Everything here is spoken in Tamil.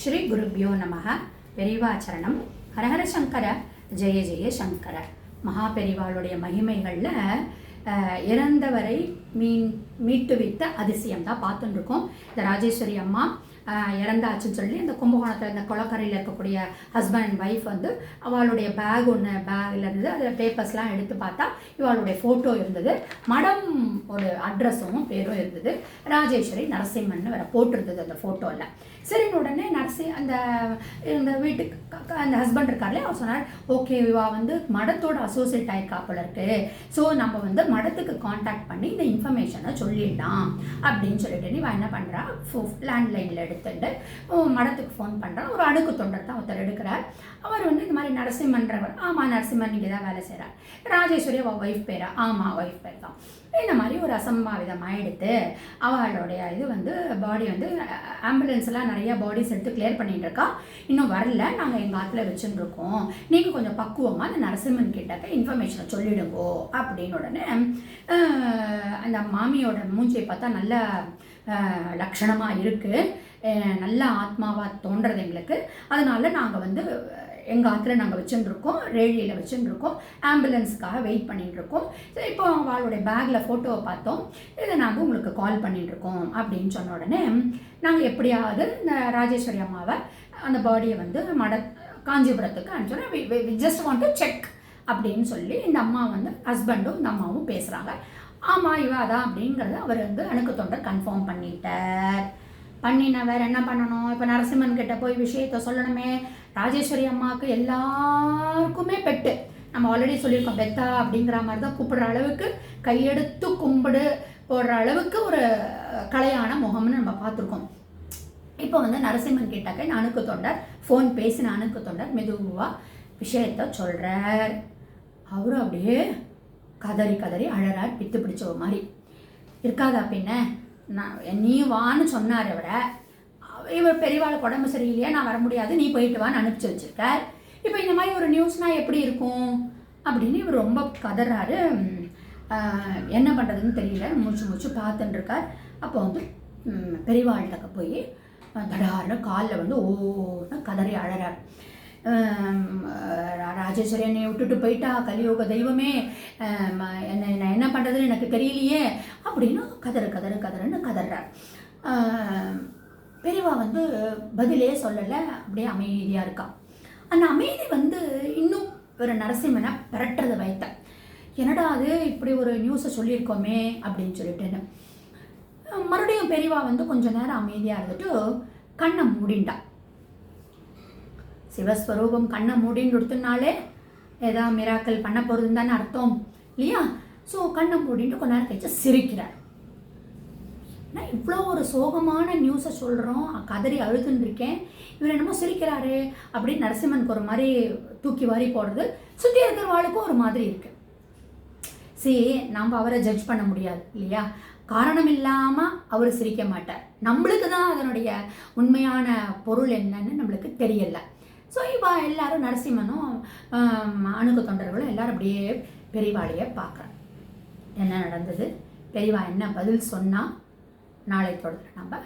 ஸ்ரீ குருப்பியோ நமக பெரிவாச்சரணம். ஹரஹர சங்கர. ஜெய ஜெய சங்கர. மகா பெரிவாளுடைய மகிமைகளில் இறந்தவரை மீன் மீட்டுவித்த அதிசயம் தான் பார்த்துட்டுருக்கோம். இந்த ராஜேஸ்வரி அம்மா இறந்தாச்சுன்னு சொல்லி அந்த கும்பகோணத்தில் இந்த குளக்கரையில் இருக்கக்கூடிய ஹஸ்பண்ட் அண்ட் ஒய்ஃப் வந்து அவளுடைய பேக் ஒன்று பேக்கில் இருந்தது. அதில் பேப்பர்ஸ்லாம் எடுத்து பார்த்தா இவளுடைய ஃபோட்டோ இருந்தது. மடம் ஒரு அட்ரஸும் பேரும் இருந்தது. ராஜேஸ்வரி நரசிம்மன் வேற போட்டிருந்தது அந்த ஃபோட்டோவில் சரின்னு உடனே நரசி அந்த இந்த வீட்டுக்கு அந்த ஹஸ்பண்ட் இருக்கார்ல அவர் சொன்னார் ஓகே இவா வந்து மடத்தோட அசோசியேட் ஆயிருக்கா போல இருக்கு. ஸோ நம்ம வந்து மடத்துக்கு காண்டாக்ட் பண்ணி இந்த இன்ஃபர்மேஷனை சொல்லிடலாம். அப்படின்னு சொல்லிட்டு இவன் என்ன பண்ணுறா லேண்ட்லைனில் எடுத்துட்டு மடத்துக்கு ஃபோன் பண்ணுறான் ஒரு அணுக்கு தொண்டர் தான் ஒருத்தர் எடுக்கிறார். அவர் வந்து இந்த மாதிரி நரசிம்மன்றவர். ஆமாம் நரசிம்மன் இங்கே தான் வேலை செய்கிறார் ராஜேஸ்வரி அவள் ஒய்ஃப் பேரா? ஆமாம் ஒய்ஃப் பேர் தான். இந்த மாதிரி ஒரு அசம்பாவிதமாக எடுத்து அவளுடைய இது வந்து பாடி வந்து ஆம்புலன்ஸ்லாம் நிறைய பாடிஸ் எடுத்து கிளியர் பண்ணிட்டு இருக்கா. இன்னும் வரல. நாங்கள் எங்கள் ஆற்றுல வச்சுருக்கோம் இருக்கோம். நீங்கள் கொஞ்சம் பக்குவமாக அந்த நரசிம்மன் கிட்டக்க இன்ஃபர்மேஷனை சொல்லிடுங்கோ. அப்படின்னு உடனே அந்த மாமியோட மூஞ்சியை பார்த்தா நல்லா லட்சணமாக இருக்குது நல்ல ஆத்மாவாக தோன்றது எங்களுக்கு. அதனால் நாங்கள் வந்து எங்கள் ஆற்றுல நாங்கள் வச்சுருக்கோம் ரேடியில் வச்சுருக்கோம் ஆம்புலன்ஸுக்காக வெயிட் பண்ணிட்டுருக்கோம். சரி இப்போ அவளுடைய பேக்கில் ஃபோட்டோவை பார்த்தோம். இதை நாங்கள் உங்களுக்கு கால் பண்ணிட்டுருக்கோம் அப்படின்னு சொன்ன உடனே நாங்கள் எப்படியாவது இந்த ராஜேஸ்வரி அம்மாவை அந்த பாடியை வந்து மட காஞ்சிபுரத்துக்கு அனுப்பிச்சோன்னா ஜஸ்ட் வாண்ட் டு செக் அப்படின்னு சொல்லி இந்த அம்மா வந்து ஹஸ்பண்டும் இந்த அம்மாவும் பேசுகிறாங்க ஆமாம் இவ அதான் அப்படிங்கிறத அவர் வந்து அணுக்கு தொண்டர் கன்ஃபார்ம் பண்ணிட்டார். நான் வேற என்ன பண்ணணும்? இப்போ நரசிம்மன் கிட்ட போய் விஷயத்த சொல்லணுமே. ராஜேஸ்வரி அம்மாவுக்கு எல்லாருக்குமே பெட்டு. நம்ம ஆல்ரெடி சொல்லியிருக்கோம் பெத்தா அப்படிங்கிற மாதிரி தான் கூப்பிடுற அளவுக்கு கையெடுத்து கும்பிடு போடுற அளவுக்கு ஒரு கலையான முகம்னு நம்ம பார்த்துருக்கோம். இப்போ வந்து நரசிம்மன் கிட்டக்க அணுக்கு தொண்டர் ஃபோன் பேசின அணுக்கு தொண்டர் மெதுவாக விஷயத்த சொல்கிறார் அவரும் அப்படியே கதறி கதறி அழறார் பித்து பிடிச்சவ மாதிரி. இருக்காதா பின்ன நான் நீயும் வான்னு சொன்னார் அவரை. இவர் பெரியவாளுக்கு உடம்பு சரியில்லையா? நான் வர முடியாது. நீ போயிட்டு வான்னு அனுப்பிச்சி வச்சிருக்கார். இப்போ இந்த மாதிரி ஒரு நியூஸ்னால் எப்படி இருக்கும்? அப்படின்னு இவர் ரொம்ப கதறாரு. என்ன பண்ணுறதுன்னு தெரியல. மூச்சு மூச்சு பார்த்துட்டுருக்கார் அப்போ வந்து பெரியவாழ்கிட்ட போய் தடாருன்னு காலில் வந்து ஓன்னு கதறி அழறார். ராஜேஸ்வரனை விட்டுட்டு போயிட்டா கலியோக தெய்வமே. ஆம், என்ன நான் என்ன பண்ணுறதுன்னு எனக்கு தெரியலையே. அப்படின்னு கதறு கதறு கதறுன்னு கதறார். பெரியவா வந்து பதிலே சொல்லலை அப்படியே அமைதியாக இருக்கான் அந்த அமைதி வந்து இன்னும் ஒரு நரசிம்மனை பிரட்டுறதை வைத்தேன். என்னடா அது இப்படி ஒரு நியூஸை சொல்லியிருக்கோமே அப்படின்னு சொல்லிட்டுன்னு. மறுபடியும் பெரியவா வந்து கொஞ்சம் நேரம் அமைதியாக இருந்துட்டு கண்ணை மூடிண்டான் சிவஸ்வரூபம் கண்ணை மூடின்னு கொடுத்தனாலே ஏதா மிராக்கள் பண்ண போகிறதுன்னு தானே அர்த்தம். இல்லையா? ஸோ கண்ணை மூடின்ட்டு கொஞ்ச நேரம் கழிச்சு சிரிக்கிறார். நான் இவ்வளோ ஒரு சோகமான நியூஸை சொல்கிறோம் கதறி அழுதுன்னு இருக்கேன். இவர் என்னமோ சிரிக்கிறாரு அப்படின்னு நரசிம்மனுக்கு ஒரு மாதிரி தூக்கி வாரி போடுறது. சுற்றி இருக்கிறவாளுக்கும் ஒரு மாதிரி இருக்கு. சரி நம்ம அவரை ஜட்ஜ் பண்ண முடியாது இல்லையா? காரணம் இல்லாமல் அவர் சிரிக்க மாட்டார். நம்மளுக்கு தான் அதனுடைய உண்மையான பொருள் என்னன்னு நம்மளுக்கு தெரியலை. ஸோ இப்போ எல்லாரும் நரசிம்மனும் ஆம், அணுகு தொண்டர்களும் எல்லாரும் அப்படியே பெரியவாளைய பார்க்குறாங்க. என்ன நடந்தது? பெரியவா என்ன பதில் சொன்னால் நாளை தொடர்ந்து நம்ம